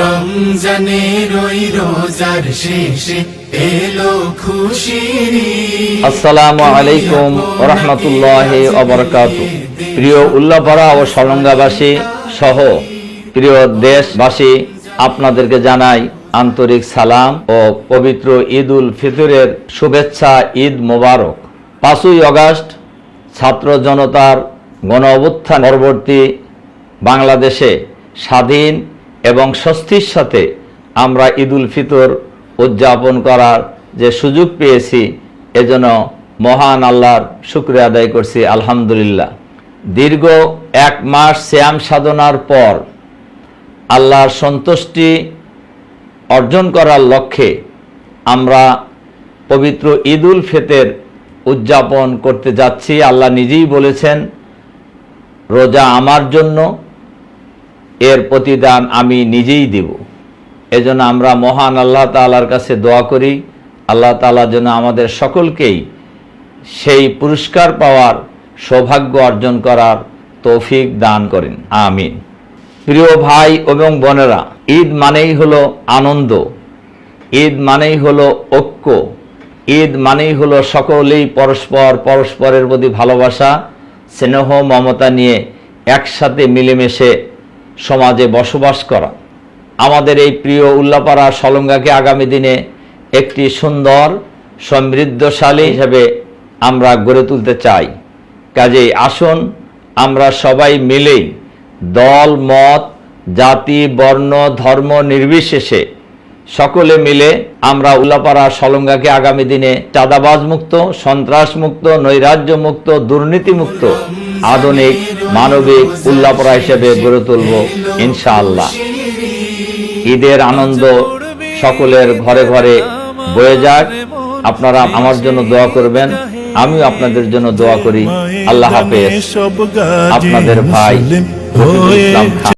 রমজানের ওই রোজার শেষে এলো খুশির। আসসালামু আলাইকুম রহমতুল্লাহ অবরকাত প্রিয় উল্লাপাড়া ও সলঙ্গাবাসী সহ প্রিয় দেশবাসী আপনাদেরকে জানাই আন্তরিক সালাম ও পবিত্র ঈদ উল ফিতরের শুভেচ্ছা ঈদ মোবারক। পাঁচই অগাস্ট ছাত্র জনতার গণ অভ্যুত্থান পরবর্তী বাংলাদেশে স্বাধীন এবং স্বস্তির সাথে আমরা ঈদ উল ফিতর উদযাপন করার যে সুযোগ পেয়েছি, এজন্য মহান আল্লাহর শুক্রিয়া আদায় করছি, আলহামদুলিল্লাহ। দীর্ঘ এক মাস শ্যাম সাধনার পর আল্লাহর সন্তুষ্টি অর্জন করার লক্ষ্যে আমরা পবিত্র ঈদ উল ফিতর উদযাপন করতে যাচ্ছি। আল্লাহ নিজেই বলেছেন, রোজা আমার জন্য এর প্রতিদান আমি নিজেই দেব। এজন্য আমরা মহান আল্লাহ তাআলার কাছে দোয়া করি। আল্লাহ তাআলা যেন আমাদের সকলকেই সেই পুরস্কার পাওয়ার সৌভাগ্য অর্জন করার তৌফিক দান করেন। আমিন। প্রিয় ভাই এবং বোনেরা, ঈদ মানেই হলো আনন্দ। ঈদ মানেই হলো ঐক্য। ঈদ মানেই হলো সকলেই পরস্পর পরস্পরের প্রতি ভালোবাসা, স্নেহ, মমতা নিয়ে একসাথে মিলেমিশে সমাজে বসবাস করা। আমাদের এই প্রিয় উল্লাপাড়া সলঙ্গাকে আগামী দিনে একটি সুন্দর, সমৃদ্ধশালী হিসেবে আমরা গড়ে তুলতে চাই। কাজেই আসুন, আমরা সবাই মিলেই দল, মত, জাতি, বর্ণ, ধর্ম নির্বিশেষে সকলে মিলে আমরা উল্লাপাড়া সলঙ্গাকে আগামী দিনে চাঁদাবাজ মুক্ত সন্ত্রাস মুক্ত নৈরাজ্য মুক্ত দুর্নীতি মুক্ত আধুনিক মানবিক উল্লাপরা হিসেবে গড়ে তুলব ইনশাআল্লাহ। ঈদের আনন্দ সকলের ঘরে ঘরে বয়ে যাক। আপনারা আমার জন্য দোয়া করবেন আমিও আপনাদের জন্য দোয়া করি। আল্লাহ হাফেজ। আপনাদের ভাই রফিকুল ইসলাম খান।